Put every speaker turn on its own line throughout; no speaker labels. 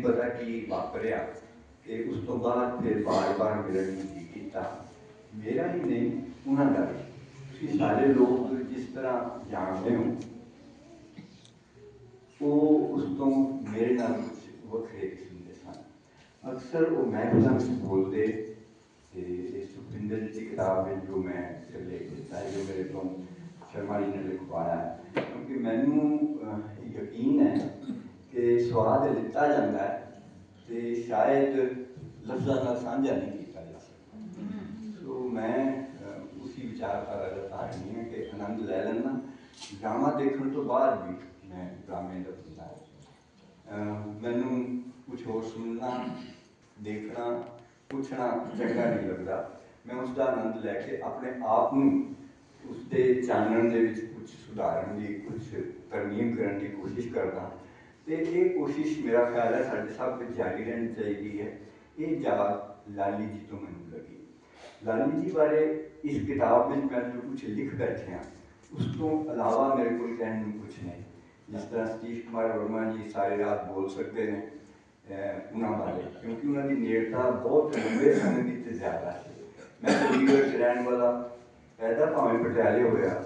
ਨਹੀਂ ਪਤਾ ਕੀ ਵਾਪਰਿਆ ਤੇ ਉਸ ਤੋਂ ਬਾਅਦ ਫਿਰ ਬਾਰ-ਬਾਰ ਮਿਲਣ ਨੂੰ ਕੀਤਾ ਮੇਰਾ ਹੀ ਨਹੀਂ ਉਹਨਾਂ ਦਾ ਵੀ ਤੁਸੀਂ ਸਾਰੇ ਲੋਕ ਜਿਸ ਤਰ੍ਹਾਂ ਜਾਣਦੇ ਹੋ ਉਹ ਉਸ ਤੋਂ ਮੇਰੇ ਨਾਲ ਕੁਝ ਵੱਖਰੇ ਕਿਸਮ ਦੇ ਸਨ ਅਕਸਰ ਉਹ ਮਹਿਫਲਾਂ ਵਿੱਚ ਬੋਲਦੇ ਤੇ ਇਹ ਸੁਖਿੰਦਰ ਜੀ ਦੀ ਕਿਤਾਬ ਵਿੱਚ ਜੋ ਮੈਂ ਚੱਲੇ ਕੀਤਾ ਹੈ, ਜੋ ਮੇਰੇ ਤੋਂ ਸ਼ਰਮਾ ਜੀ ਨੇ ਲਿਖਵਾਇਆ ਹੈ। ਕਿਉਂਕਿ ਮੈਨੂੰ ਯਕੀਨ ਹੈ ਕਿ ਸਵਾਦ ਲਿੱਤਾ ਜਾਂਦਾ ਹੈ ਤੇ ਸ਼ਾਇਦ ਲਫ਼ਜ਼ਾਂ ਨਾਲ ਸਾਂਝਾ ਨਹੀਂ ਕੀਤਾ ਜਾ ਸਕਦਾ। ਸੋ ਮੈਂ ਅਹ, ਉਸੀ ਵਿਚਾਰਧਾਰਾ ਦਾ ਧਾਰਨੀ ਹੈ ਕਿ ਆਨੰਦ ਲੈ ਲੈਣਾ। ਡਰਾਮਾ ਦੇਖਣ ਤੋਂ ਬਾਅਦ ਵੀ ਮੈਂ ਡਰਾਮੇ ਦਾ ਬੰਦਾ ਹਾਂ। ਮੈਨੂੰ ਕੁਝ ਹੋਰ ਸੁਣਨਾ ਦੇਖਣਾ ਪੁੱਛਣਾ ਚੰਗਾ ਨਹੀਂ ਲੱਗਦਾ। ਮੈਂ ਉਸ ਦਾ ਆਨੰਦ ਲੈ ਕੇ ਆਪਣੇ ਆਪ ਨੂੰ ਉਸ ਦੇ ਚਾਨਣ ਦੇ ਵਿੱਚ ਕੁਝ ਸੁਧਾਰਨ ਦੀ ਕੁਝ ਤਰਮੀਮ ਕਰਨ ਦੀ ਕੋਸ਼ਿਸ਼ ਕਰਦਾ। ਤੇ ਇਹ ਕੋਸ਼ਿਸ਼ ਮੇਰਾ ਖਿਆਲ ਹੈ ਸਾਡੇ ਸਭ ਵਿੱਚ ਜਾਰੀ ਰਹਿਣੀ ਚਾਹੀਦੀ ਹੈ ਇਹ ਜਾਗ ਲਾਲੀ ਜੀ ਤੋਂ ਮੈਨੂੰ ਲੱਗੀ ਲਾਲੀ ਜੀ ਬਾਰੇ ਇਸ ਕਿਤਾਬ ਵਿੱਚ ਮੈਂ ਜੋ ਕੁਝ ਲਿਖ ਬੈਠਿਆ ਉਸ ਤੋਂ ਇਲਾਵਾ ਮੇਰੇ ਕੋਲ ਕਹਿਣ ਨੂੰ ਕੁਝ ਨਹੀਂ ਜਿਸ ਤਰ੍ਹਾਂ ਸਤੀਸ਼ ਕੁਮਾਰ ਵਰਮਾ ਜੀ ਸਾਰੀ ਰਾਤ ਬੋਲ ਸਕਦੇ ਨੇ ਅਹ ਉਹਨਾਂ ਬਾਰੇ ਕਿਉਂਕਿ ਉਹਨਾਂ ਦੀ ਨੇੜਤਾ ਬਹੁਤ ਲੰਬੇ ਸਮੇਂ ਦੀ ਤੇ ਜ਼ਿਆਦਾ ਹੈ ਮੈਂ ਚੰਡੀਗੜ੍ਹ 'ਚ ਰਹਿਣ ਵਾਲਾ ਪੈਦਾ ਭਾਵੇਂ ਪਟਿਆਲੇ ਹੋਇਆ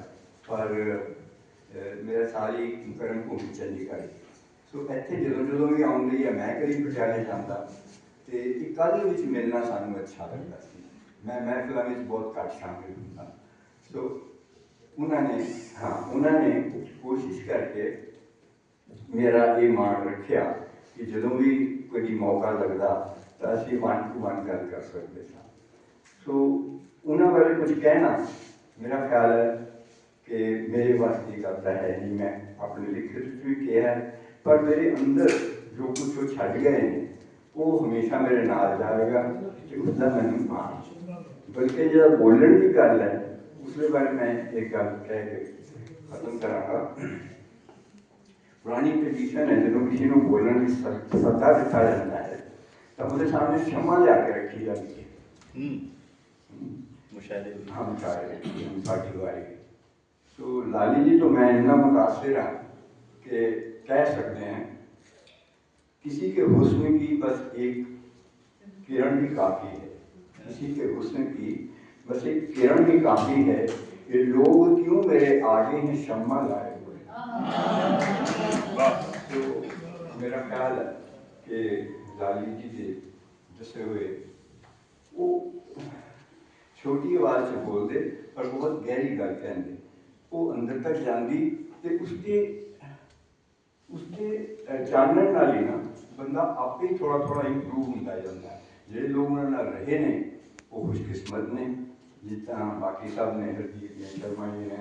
ਪਰ ਅਹ, ਮੇਰਾ ਸਾਰੀ ਕਰਮ ਭੂਮੀ ਚੰਡੀਗੜ੍ਹ ਹੈ। ਸੋ ਇੱਥੇ ਜਦੋਂ ਜਦੋਂ ਵੀ ਆਉਂਦੀ ਹੈ ਮੈਂ ਕਈ ਪਟਿਆਲੇ ਜਾਂਦਾ। ਤੇ ਇੱਕ ਵਿੱਚ ਮਿਲਣਾ ਸਾਨੂੰ ਅੱਛਾ ਲੱਗਦਾ ਸੀ। ਮੈਂ ਮਹਿਫਲਾਂ ਵਿੱਚ ਬਹੁਤ ਘੱਟ ਸ਼ਾਮਿਲ ਹੁੰਦਾ। ਸੋ ਉਹਨਾਂ ਨੇ ਹਾਂ ਉਹਨਾਂ ਨੇ ਕੋਸ਼ਿਸ਼ ਕਰਕੇ ਮੇਰਾ ਇਹ ਮਾਣ ਰੱਖਿਆ ਕਿ ਜਦੋਂ ਵੀ ਕੋਈ ਮੌਕਾ ਲੱਗਦਾ ਤਾਂ ਅਸੀਂ ਵਨ ਟੂ ਵਨ ਗੱਲ ਕਰ ਸਕਦੇ ਸਾਂ। ਸੋ ਉਹਨਾਂ ਬਾਰੇ ਕੁਝ ਕਹਿਣਾ? ਮੇਰਾ ਖਿਆਲ ਹੈ ਕਿ ਮੇਰੇ ਵਾਸਤੇ ਦੀ ਗੱਲ ਤਾਂ ਹੈ ਨਹੀਂ। ਮੈਂ ਆਪਣੇ ਲਿਖਤ ਵਿੱਚ ਵੀ ਕਿਹਾ ਹੈ, پر میرے اندر جو کچھ وہ چھٹ گئے ہیں وہ ہمیشہ میرے نال جائے گا کہ اس میں نہیں مان بلکہ جب بولن کی گل ہے اس کے بارے میں ایک گل کہہ کے ختم کرا گا پرانی پٹیشن ہے جب کسی نے بولن کی سزا دیتا جاتا ہے تو اسے سامنے شما لیا کے رکھی جاتی ہے
مشاہدے ہم چاہ
رہے ہیں ہم ساتھی والے تو لالی جی تو میں اتنا متاثر ہوں کہ کہہ سکتے ہیں۔ کسی کے حسن کی بس ایک کرن بھی کافی ہے۔ کسی کے حسن کی بس ایک کرن بھی کافی ہے کہ لوگ کیوں میرے آگے ہیں شمع لائے ہوئے۔ تو میرا خیال ہے کہ لالی جی کے جسے ہوئے، وہ چھوٹی آواز سے بول دے، پر بہت گہری گل کہیں وہ اندر تک جاندی تو اس کے ਉਸਦੇ ਅਹ, ਚਾਨਣ ਨਾਲ ਹੀ ਨਾ ਬੰਦਾ ਆਪੇ ਹੀ ਥੋੜਾ ਥੋੜਾ ਇੰਪਰੂਵ ਹੁੰਦਾ ਜਾਂਦਾ ਹੈ ਜਿਹੜੇ ਲੋਕ ਉਹਨਾਂ ਨਾਲ ਰਹੇ ਨੇ ਉਹ ਖੁਸ਼ਕਿਸਮਤ ਨੇ ਜਿਸ ਤਰ੍ਹਾਂ ਬਾਕੀ ਸਭ ਨੇ ਹਰਜੀਤ ਨੇ ਸ਼ਰਮਾ ਜੀ ਨੇ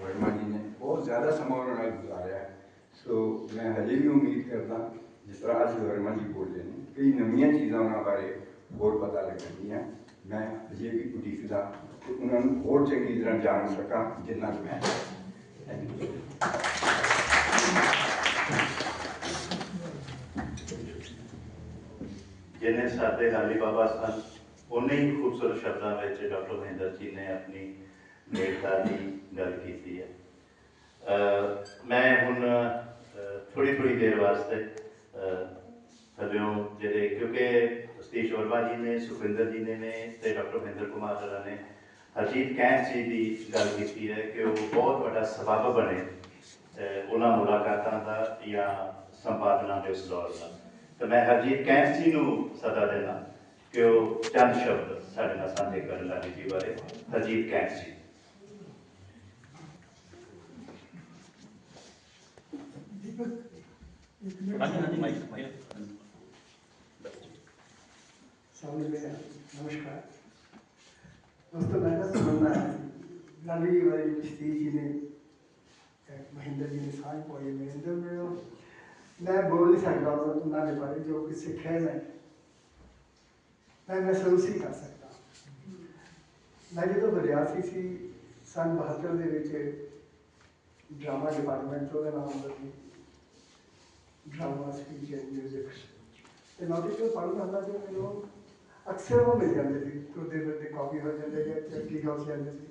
ਵਰਮਾ ਜੀ ਨੇ ਬਹੁਤ ਜ਼ਿਆਦਾ ਸਮਾਂ ਉਹਨਾਂ ਨਾਲ ਗੁਜ਼ਾਰਿਆ ਹੈ ਸੋ ਮੈਂ ਹਜੇ ਵੀ ਉਮੀਦ ਕਰਦਾ ਜਿਸ ਤਰ੍ਹਾਂ ਅੱਜ ਵਰਮਾ ਜੀ ਬੋਲੇ ਨੇ ਕਈ ਨਵੀਆਂ ਚੀਜ਼ਾਂ ਉਹਨਾਂ ਬਾਰੇ ਹੋਰ ਪਤਾ ਲੱਗਣਗੀਆਂ ਮੈਂ ਅਜੇ ਵੀ ਉਡੀਕਦਾ ਕਿ ਉਹਨਾਂ ਨੂੰ ਹੋਰ ਚੰਗੀ ਤਰ੍ਹਾਂ ਜਾਣ ਸਕਾਂ ਜਿੰਨਾ ਕੁ ਮੈਂ ਥੈਂਕ ਯੂ
ਜਿਨੇ ਸਾਡੇ ਲਾਲੀ ਬਾਬਾ ਸਨ, ਉਹਨੇ ਹੀ ਖੂਬਸੂਰਤ ਸ਼ਬਦਾਂ ਵਿੱਚ ਡਾਕਟਰ ਮਹਿੰਦਰ ਜੀ ਨੇ ਆਪਣੀ ਨੇੜਤਾ ਦੀ ਗੱਲ ਕੀਤੀ ਹੈ। ਮੈਂ ਹੁਣ ਥੋੜੀ ਥੋੜੀ ਦੇਰ ਵਾਸਤੇ ਥੱਲਿਓਂ ਜਿਹੜੇ, ਕਿਉਂਕਿ ਸਤੀਸ਼ ਵਰਮਾ ਜੀ ਨੇ ਸੁਖਿੰਦਰ ਜੀ ਨੇ ਨੇ ਤੇ ਡਾਕਟਰ ਮਹਿੰਦਰ ਕੁਮਾਰ ਜਰਾ ਨੇ ਹਰਜੀਤ ਕੈਂਸ ਜੀ ਦੀ ਗੱਲ ਕੀਤੀ ਹੈ ਕਿ ਉਹ ਬਹੁਤ ਵੱਡਾ ਸਬਬ ਬਣੇ ਉਹਨਾਂ ਮੁਲਾਕਾਤਾਂ ਦਾ ਜਾਂ ਸੰਪਾਦਨਾ ਦੇ ਉਸ ਦੌਰ ਦਾ। ਤਾਂ ਮੈਂ ਹਰਜੀਤ ਕੈਂਸੀ ਨੂੰ ਸਦਾ ਦੇਣਾ ਕਿ ਉਹ ਚੰਦ ਸ਼ਬਦ ਸਾਡੇ ਨਾਲ ਸਾਂਝੇ ਕਰਨ ਲੱਗੇ ਜੀ ਬਾਰੇ ਹਰਜੀਤ ਕੈਂਸੀ
ਸਾਹਮਣੇ ਮੇਰਾ ਨਮਸਕਾਰ। ਦੋਸਤੋ ਮੈਂ ਤਾਂ ਸੁਣਨਾ ਹੈ ਲਾਲੀ ਵਾਲੀ ਜੀ ਨੇ ਮਹਿੰਦਰ ਜੀ ਨੇ ਸਾਹ ਪਾਈ ਮਹਿੰਦਰ ਮੇਰੇ ਮੈਂ ਬੋਲ ਨਹੀਂ ਸਕਦਾ ਉਹਨਾਂ ਦੇ ਬਾਰੇ ਜੋ ਕਿ ਸਿੱਖਿਆ ਹੈ ਮੈਂ ਮੈਂ ਮਹਿਸੂਸ ਹੀ ਕਰ ਸਕਦਾ ਮੈਂ ਜਦੋਂ ਵਿਦਿਆਰਥੀ ਸੀ ਸੰਨ 72 ਦੇ ਵਿੱਚ ਡਰਾਮਾ ਡਿਪਾਰਟਮੈਂਟ ਤੋਂ ਉਹਦਾ ਨਾਮ ਹੁੰਦਾ ਸੀ ਡਰਾਮਾ ਸਪੀਚ ਐਂਡ ਮਿਊਜ਼ਿਕ ਤੇ ਨੋਟਿਸ ਤੋਂ ਪੜ੍ਹਦਾ ਹੁੰਦਾ ਤੇ ਮੈਨੂੰ ਅਕਸਰ ਉਹ ਮਿਲ ਜਾਂਦੇ ਸੀ ਤੁਰਦੇ ਫਿਰਦੇ ਕਾਪੀ ਹੋ ਜਾਂਦੇ ਜਾਂ ਚੱਕੀ ਹੋ ਜਾਂਦੇ ਸੀ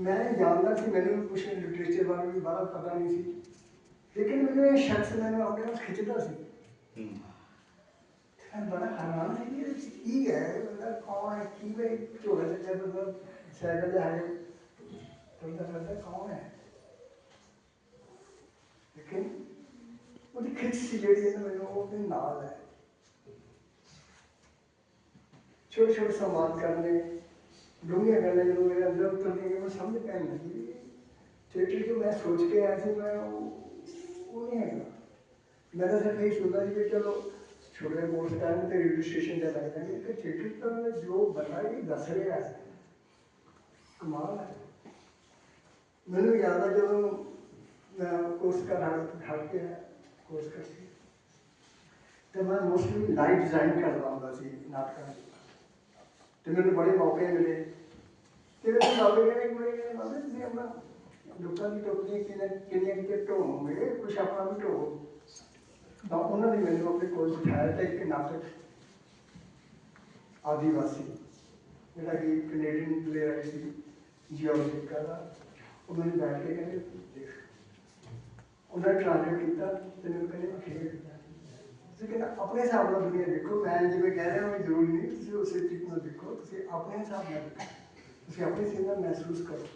ਮੈਂ ਜਾਣਦਾ ਸੀ ਮੈਨੂੰ ਕੁਝ ਲਿਟਰੇਚਰ ਬਾਰੇ ਵੀ ਬਾਹਰ ਪਤਾ ਨਹੀਂ ਸੀ ਲੇਕਿਨ ਮੈਨੂੰ ਇਹ ਸ਼ਖਸ ਮੈਨੂੰ ਆਪਣੇ ਨਾਲ ਖਿੱਚਦਾ ਸੀ
ਹੂੰ
ਮੈਂ ਬੜਾ ਹੈਰਾਨ ਸੀ ਕਿ ਇਹ 'ਚ ਕੀ ਹੈ ਇਹ ਬੰਦਾ ਕੌਣ ਹੈ ਕੀ ਵੇ ਝੋਲੇ ਤੇ ਜਦੋਂ ਸਾਈਕਲ ਤੇ ਆਏ ਤੁਰਦਾ ਫਿਰਦਾ ਕੌਣ ਹੈ ਲੇਕਿਨ ਉਹਦੀ ਖਿੱਚ ਸੀ ਜਿਹੜੀ ਹੈ ਨਾ ਮੈਨੂੰ ਉਹਦੇ ਨਾਲ ਹੈ ਛੋਟੇ ਛੋਟੇ ਸਵਾਲ ਕਰਨੇ ਡੂੰਘੀਆਂ ਗੱਲਾਂ ਜਦੋਂ ਮੇਰੇ ਅੰਦਰ ਉਤਰਦੀਆਂ ਗਈਆਂ, ਮੈਂ ਸਮਝ ਪੈਣ ਲੱਗੀ ਵੀ ਥੀਏਟਰ ਜੋ ਮੈਂ ਸੋਚ ਕੇ ਆਇਆ ਸੀ ਮੈਂ ਉਹ ਉਹ ਨਹੀਂ ਹੈਗਾ। ਮੈਂ ਤਾਂ ਸਿਰਫ ਇਹ ਸੋਚਦਾ ਸੀ ਕਿ ਚਲੋ ਛੋਟੇ ਕੋਰਸ ਕਰਨ ਤੇ ਰੇਡੀਓ ਸਟੇਸ਼ਨ ਤੇ ਲੱਗ ਜਾਣਗੇ ਕਿ ਥੀਏਟਰ ਤਾਂ ਜੋ ਬਣਾ ਇਹ ਦੱਸ ਰਿਹਾ ਹੈ, ਕਮਾਲ ਹੈ। ਮੈਨੂੰ ਯਾਦ ਆ ਜਦੋਂ ਮੈਂ ਕੋਰਸ ਕਰ ਹਟ ਕੇ ਕੋਰਸ ਕਰਕੇ। ਤੇ ਮੈਂ ਮੋਸਟਲੀ ਲਾਈਟ ਡਿਜ਼ਾਈਨ ਕਰਦਾ ਹੁੰਦਾ ਸੀ ਨਾਟਕਾਂ 'ਚ ਤੇ ਮੈਨੂੰ ਬੜੇ ਮੌਕੇ ਮਿਲੇ। ਤੇ ਮੈਨੂੰ ਬਾਬੇ ਕਹਿੰਦੇ ਕੋਲੇ ਕਹਿੰਦੇ ਤੁਸੀਂ ਆਪਣਾ ਲੋਕਾਂ ਦੀ ਟੋਪੀਆਂ ਕਿੰਨੇ ਕਿੰਨੀਆਂ ਕਿਤੇ ਢੋਵੋਗੇ ਕੁਛ ਆਪਣਾ ਵੀ ਢੋਵੋ ਤਾਂ ਉਹਨਾਂ ਨੇ ਮੈਨੂੰ ਆਪਣੇ ਕੋਲ ਬਿਠਾਇਆ ਤੇ ਇੱਕ ਨਾਟਕ ਆਦੀਵਾਸੀ ਜਿਹੜਾ ਕਿ ਕੈਨੇਡੀਅਨ ਪਲੇਅਰ ਆਈ ਸੀ ਜੀਓਲੌਜੀਕਲ ਦਾ ਉਹ ਮੈਨੂੰ ਬੈਠ ਕੇ ਕਹਿੰਦੇ ਦੇਖ ਉਹਨਾਂ ਨੇ ਟ੍ਰਾਂਸਲੇਟ ਕੀਤਾ ਤੇ ਮੈਨੂੰ ਕਹਿੰਦੇ ਮੈਂ ਖੇਡ ਤੁਸੀਂ ਕਹਿੰਦਾ ਆਪਣੇ ਹਿਸਾਬ ਨਾਲ ਦੁਨੀਆ ਦੇਖੋ ਮੈਂ ਜਿਵੇਂ ਕਹਿ ਰਿਹਾ ਮੈਂ ਜ਼ਰੂਰੀ ਨਹੀਂ ਤੁਸੀਂ ਉਸੇ ਤਰੀਕੇ ਨਾਲ ਦੇਖੋ ਤੁਸੀਂ ਆਪਣੇ ਹਿਸਾਬ ਨਾਲ ਦੇਖੋ ਤੁਸੀਂ ਆਪਣੀ ਚੀਜ਼ ਨਾਲ ਮਹਿਸੂਸ ਕਰੋ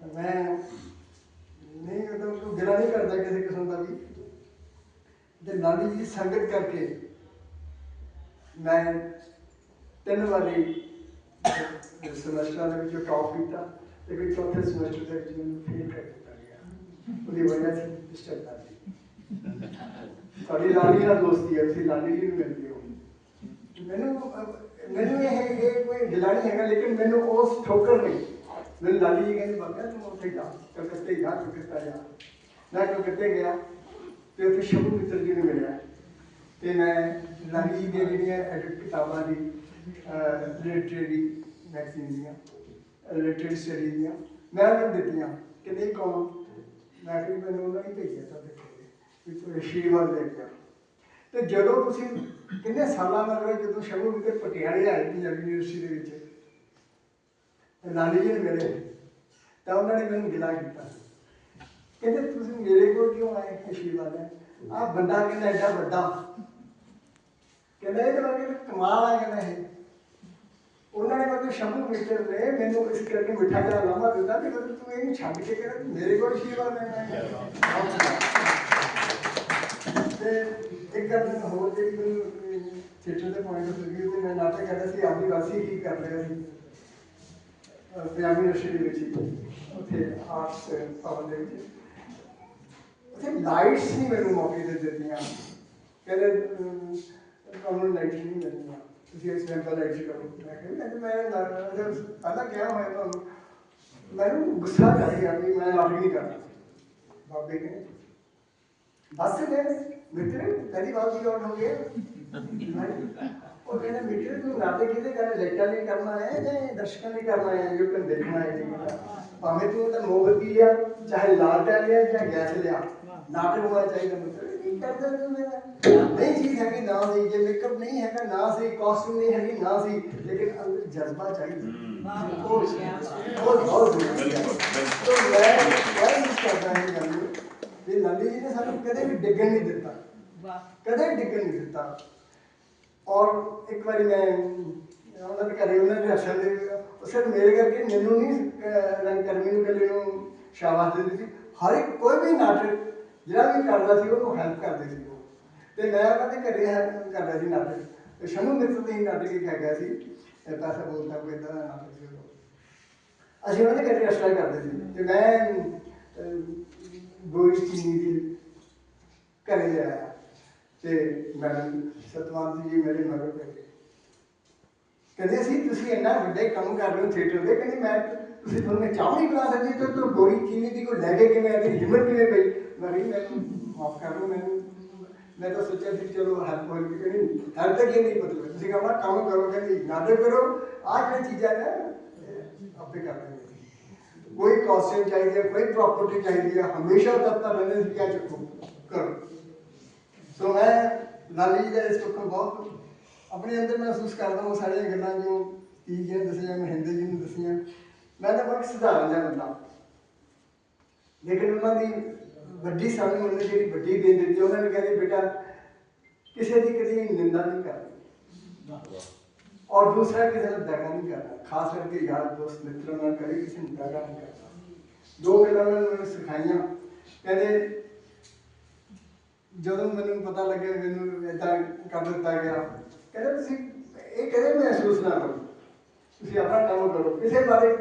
ਤਾਂ ਮੈਂ ਨਹੀਂ ਮਤਲਬ ਕੋਈ ਗਿਲਾ ਨਹੀਂ ਕਰਦਾ ਕਿਸੇ ਕਿਸਮ ਦਾ ਵੀ ਤੇ ਲਾਲੀ ਜੀ ਦੀ ਸੰਗਤ ਕਰਕੇ ਮੈਂ ਤਿੰਨ ਵਾਰੀ ਸਮੈਸਟਰਾਂ ਦੇ ਵਿੱਚ ਟੌਪ ਕੀਤਾ ਤੇ ਫਿਰ ਚੌਥੇ ਸਮੈਸਟਰ ਦੇ ਵਿੱਚ ਮੈਨੂੰ ਫੇਲ ਕਰ ਦਿੱਤਾ ਗਿਆ ਉਹਦੀ ਵਜ੍ਹਾ ਸੀ ਡਿਸਟਰਬ ਕਰਦੀ ਸਾਡੀ ਲਾਲੀ ਨਾਲ ਦੋਸਤੀ ਹੈ ਤੁਸੀਂ ਲਾਲੀ ਜੀ ਨੂੰ ਮਿਲਦੇ ਹੋ ਮੈਨੂੰ ਅਹ, ਮੈਨੂੰ ਇਹ ਇਹ ਕੋਈ ਗਿਲਾ ਨਹੀਂ ਹੈਗਾ ਲੇਕਿਨ ਮੈਨੂੰ ਉਸ ਠੋਕਰ ਨੇ ਮੈਨੂੰ ਲਾਲੀ ਜੀ ਕਹਿੰਦੇ ਬਾਬਾ ਤੂੰ ਉੱਥੇ ਜਾ, ਕਲਕੱਤੇ ਜਾ, ਕਲਕੱਤਾ ਜਾ। ਮੈਂ ਕਲਕੱਤੇ ਗਿਆ ਤੇ ਉੱਥੇ ਸ਼ਬੂ ਮਿੱਤਰ ਜੀ ਨੂੰ ਮਿਲਿਆ। ਤੇ ਮੈਂ ਲਾਲੀ ਜੀ ਦੀਆਂ ਜਿਹੜੀਆਂ ਐਡਿਟ ਕਿਤਾਬਾਂ ਦੀ ਲਿਟਰੇਰੀ ਮੈਗਜ਼ੀਨ ਦੀਆਂ ਲਿਟਰੇਰੀ ਸਟੱਡੀ ਦੀਆਂ, ਮੈਂ ਉਹਨਾਂ ਨੂੰ ਦਿੱਤੀਆਂ ਕਿ ਨਹੀਂ ਕੌਣ? ਮੈਂ ਕਿਹਾ ਜੀ ਮੈਨੂੰ ਉਹਨਾਂ ਨੇ ਭੇਜਿਆ ਤਾਂ ਆਸ਼ੀਰਵਾਦ ਲੈ ਕੇ ਤੇ ਜਦੋਂ ਤੁਸੀਂ ਕਿੰਨੇ ਸਾਲਾਂ ਮਗਰੋਂ ਜਦੋਂ ਸ਼ੰਭੂ ਮਿੱਤਰ ਪਟਿਆਲੇ ਆਏ, ਪੰਜਾਬੀ ਯੂਨੀਵਰਸਿਟੀ ਦੇ ਵਿੱਚ ਤੇ ਲਾਲੀ ਜੀ ਨੇ ਮਿਲੇ ਤਾਂ ਉਹਨਾਂ ਨੇ ਮੈਨੂੰ ਗਿਲਾ ਕੀਤਾ। ਕਹਿੰਦੇ, ਤੁਸੀਂ ਮੇਰੇ ਕੋਲ ਕਿਉਂ ਆਏ? ਆਸ਼ੀਰਵਾਦ ਹੈ। ਆ ਬੰਦਾ ਕਹਿੰਦਾ, ਐਡਾ ਵੱਡਾ। ਕਹਿੰਦਾ, ਇਹ ਤਾਂ ਕਹਿੰਦਾ, ਕਮਾਲ ਆ ਕਹਿੰਦਾ ਇਹ। ਉਹਨਾਂ ਨੇ ਮੈਨੂੰ ਸ਼ੰਭੂ ਮਿੱਤਰ ਨੇ ਮੈਨੂੰ ਇਸ ਕਰਕੇ ਮਿੱਠਾ ਜਿਹਾ ਲਾਮਾ ਦਿੱਤਾ ਕਿ ਮਤਲਬ ਤੂੰ ਇਹਨੂੰ ਛੱਡ ਕੇ ਕਹਿੰਦਾ ਮੇਰੇ ਕੋਲ ਆਸ਼ੀਰਵਾਦ ਲੈਣਾ ਹੈ। ਤੇ ਇੱਕ ਗੱਲ ਹੋਰ ਜਿਹੜੀ ਮੈਨੂੰ ਥੀਏਟਰ ਦੇ ਪੁਆਇੰਟ ਆਫ View ਤੇ ਮੈਂ ਨਾਟਕ ਕਰਦਾ ਸੀ, ਆਦੀਵਾਸੀ ਕੀ ਕਰ ਰਿਹਾ ਸੀ। ਅਹ ਪੰਜਾਬੀ ਯੂਨੀਵਰਸਿਟੀ ਦੇ ਵਿੱਚ ਹੀ, ਉੱਥੇ ਆਰਟਸ ਭਵਨ ਦੇ ਵਿੱਚ ਉੱਥੇ ਲਾਈਟਸ ਨਹੀਂ ਮੈਨੂੰ ਮੌਕੇ ਤੇ ਦਿੱਤੀਆਂ ਕਹਿੰਦੇ ਅਮ, ਤੁਹਾਨੂੰ ਲਾਈਟ ਨਹੀਂ ਮਿਲਣੀਆਂ ਤੁਸੀਂ ਇਸ ਟਾਈਮ ਲਾਈਟ ਕਰੋ ਮੈਂ ਕਿਹਾ ਵੀ ਮੈਂ ਨਾ- ਅਗਰ ਪਹਿਲਾਂ ਕਿਹਾ ਹੋਇਆ ਤੁਹਾਨੂੰ ਮੈਨੂੰ ਗੁੱਸਾ ਚੜ ਗਿਆ ਵੀ ਮੈਂ ਨਾਟਕ ਨਹੀਂ ਕਰਨਾ ਬਾਬੇ ਕਹਿੰਦੇ ਬਸ ਨੇ ਮਿੱਤਰ ਤੇਰੀ ਬਾਤ ਹੀ ਆਨ ਹੋ ਗਿਆ ਉਹ ਕਹਿੰਦਾ ਮਿੱਤਰ ਤੂੰ ਨਾਟਕ ਕਿਹਦੇ ਕਰ ਲੈਟਾ ਨਹੀਂ ਕਰਨਾ ਹੈ ਜਾਂ ਦਰਸ਼ਕਾਂ ਲਈ ਕਰਨਾ ਹੈ ਜੋ ਤੈਨੂੰ ਦੇਖਣਾ ਹੈ ਜੀ? ਭਾਵੇਂ ਤੂੰ ਤਾਂ ਮੋਮਬਤੀ ਲਿਆ ਚਾਹੇ ਲਾਲਟਾ ਲਿਆ ਜਾਂ ਗੈਸ ਲਿਆ ਨਾਟਕ ਹੋਣਾ ਚਾਹੀਦਾ ਮਿੱਤਰ ਕੀ ਕਰਦਾ ਤੂੰ ਮੇਰਾ? ਨਹੀਂ ਚੀਜ਼ ਹੈਗੀ ਨਾ ਸੀ ਜੇ ਮੇਕਅਪ ਨਹੀਂ ਹੈਗਾ ਨਾ ਸੀ ਕਾਸਟਿਊਮ ਨਹੀਂ ਹੈਗੀ ਨਾ ਸੀ ਲੇਕਿਨ ਅੰਦਰ ਜਜ਼ਬਾ ਚਾਹੀਦਾ। ਉਹ ਉਹ ਬਹੁਤ ਜ਼ਰੂਰੀ ਹੈ। ਤੋ ਮੈਂ ਮੈਂ ਇਸ ਕਰਦਾ ਹਾਂ ਗੱਲ ਨੂੰ ਵੀ ਲਾਲੀ ਜੀ ਨੇ ਸਾਨੂੰ ਕਦੇ ਵੀ ਡਿੱਗਣ ਨਹੀਂ ਦਿੱਤਾ। ਕਦੇ ਡਿੱਗਣ ਨਹੀਂ ਦਿੱਤਾ। ਔਰ ਇੱਕ ਵਾਰੀ ਮੈਂ ਉਹਨਾਂ ਦੇ ਘਰੇ ਉਹਨਾਂ ਦੇ ਅਸਲ ਦੇ ਉਹ ਸਿਰ ਮੇਰੇ ਕਰਕੇ ਮੈਨੂੰ ਨਹੀਂ ਅਹ, ਰੰਗ ਕਰਮੀ ਨੂੰ ਕੱਲੇ ਨੂੰ ਸ਼ਾਬਾਸ਼ ਦਿੰਦੀ ਸੀ। ਹਰ ਇੱਕ ਕੋਈ ਵੀ ਨਾਟਕ ਜਿਹੜਾ ਵੀ ਕਰਦਾ ਸੀ ਉਹਨੂੰ ਹੈਲਪ ਕਰਦੇ ਸੀ ਉਹ। ਤੇ ਮੈਂ ਉਹਨਾਂ ਦੇ ਘਰੇ help ਕਰਦਾ ਸੀ ਨਾਟਕ ਤੇ ਸ਼ਮੂ ਮਿੱਤਰ ਦੇ ਹੀ ਨਾਟਕ ਇੱਕ ਹੈਗਾ ਸੀ। ਇਹ ਪੈਸਾ ਬੋਲਦਾ ਕੋਈ ਏਦਾਂ ਦਾ ਨਾਟਕ ਸੀ ਉਹ। ਅਸੀਂ ਉਹਨਾਂ ਦੇ ਘਰੇ ਅਸਲਾ ਕਰਦੇ ਸੀ। ਤੇ ਮੈਂ ਅਹ, ਗੋਰੀ ਚੀਨੀ ਦੀ ਘਰੇ ਆਇਆ। ਤੇ ਮੈਡਮ ਸਤਵੰਤ ਜੀ ਮੇਰੇ ਮਗਰ ਪੈ ਗਏ ਕਹਿੰਦੇ ਸੀ ਤੁਸੀਂ ਇੰਨਾ ਵੱਡੇ ਕੰਮ ਕਰ ਰਹੇ ਹੋ ਥੀਏਟਰ ਦੇ। ਕਹਿੰਦੇ, ਮੈਂ ਤੁਸੀਂ ਤੁਹਾਨੂੰ ਚਾਹ ਨਹੀਂ ਬਣਾ ਸਕਦੀ ਤੇ ਤੂੰ ਗੋਰੀ ਚੀਨੀ ਦੀ ਕੋਈ ਲੈ ਕੇ ਕਿਵੇਂ ਆਦੀ ਹਿੰਮਤ ਕਿਵੇਂ ਪਈ? ਮੈਂ ਕਿਹਾ ਮੈਨੂੰ ਮਾਫ ਕਰ ਦਿਓ ਮੈਨੂੰ ਮੈਂ ਤਾਂ ਸੋਚਿਆ ਸੀ ਚਲੋ ਹੈਲਪ ਹੋ ਗਈ ਨਹੀਂ ਹੈਲਪ ਤਾਂ ਕੀ ਨਹੀਂ ਮਤਲਬ ਤੁਸੀਂ ਆਪਣਾ ਕੰਮ ਕਰੋ, ਕਹਿੰਦੀ, ਨਾਟਕ ਕਰੋ, ਆਹ ਜਿਹੜੀ ਚੀਜ਼ਾਂ ਨੇ ਆਪੇ ਕਰ ਦੇਣਗੇ ਕੋਈ ਕਾਸਟਿਊਮ ਚਾਹੀਦੀ ਹੈ, ਕੋਈ ਪ੍ਰਾਪਰਟੀ ਚਾਹੀਦੀ ਹੈ, ਹਮੇਸ਼ਾ ਤੱਕ ਰਹਿੰਦੇ ਸੀ ਕਿਆ ਚੱਕੋ ਕਰੋ। ਸੋ ਮੈਂ ਲਾਲੀ ਜੀ ਦਾ ਇਸ ਵਕਤ ਬਹੁਤ ਆਪਣੇ ਅੰਦਰ ਮਹਿਸੂਸ ਕਰਦਾ ਹਾਂ ਸਾਰੀਆਂ ਗੱਲਾਂ ਜੋ ਤੀਜੀਆਂ ਦੱਸੀਆਂ ਮੈਂ ਜੀ ਨੂੰ ਦੱਸੀਆਂ। ਮੈਂ ਤਾਂ ਬਹੁਤ ਸਧਾਰਨ ਜਿਹਾ ਬੰਦਾ ਲੇਕਿਨ ਉਹਨਾਂ ਦੀ ਵੱਡੀ ਸਾਨੂੰ ਉਹਨੇ ਜਿਹੜੀ ਵੱਡੀ ਦੇ ਦਿੱਤੀ, ਉਹਨਾਂ ਨੇ ਕਹਿੰਦੇ ਬੇਟਾ, ਕਿਸੇ ਦੀ ਕਦੀ ਨਿੰਦਾ ਨਹੀਂ ਕਰਨੀ। ਔਰ ਦੂਸਰਾ ਕਿਸੇ ਨਾਲ ਦਗਾ ਨਹੀਂ ਕਰਨਾ। ਖਾਸ ਕਰਕੇ ਯਾਰ, ਦੋਸਤ, ਮਿੱਤਰਾਂ ਨਾਲ ਕਦੇ ਕਿਸੇ ਨੂੰ ਦਗਾ ਨਹੀਂ ਕਰਨਾ। ਦੋ ਗੱਲਾਂ ਉਹਨਾਂ ਨੇ ਸਿਖਾਈਆਂ। ਕਹਿੰਦੇ ਜਦੋਂ ਮੈਨੂੰ ਪਤਾ ਲੱਗਿਆ ਮੈਨੂੰ ਇਦਾਂ ਕਰ ਦਿੱਤਾ ਗਿਆ, ਕਹਿੰਦੇ ਤੁਸੀਂ ਇਹ ਕਦੇ ਮਹਿਸੂਸ ਨਾ ਕਰੋ? ਤੁਸੀਂ ਆਪਣਾ ਕੰਮ ਕਰੋ। ਕਿਸੇ ਬਾਰੇ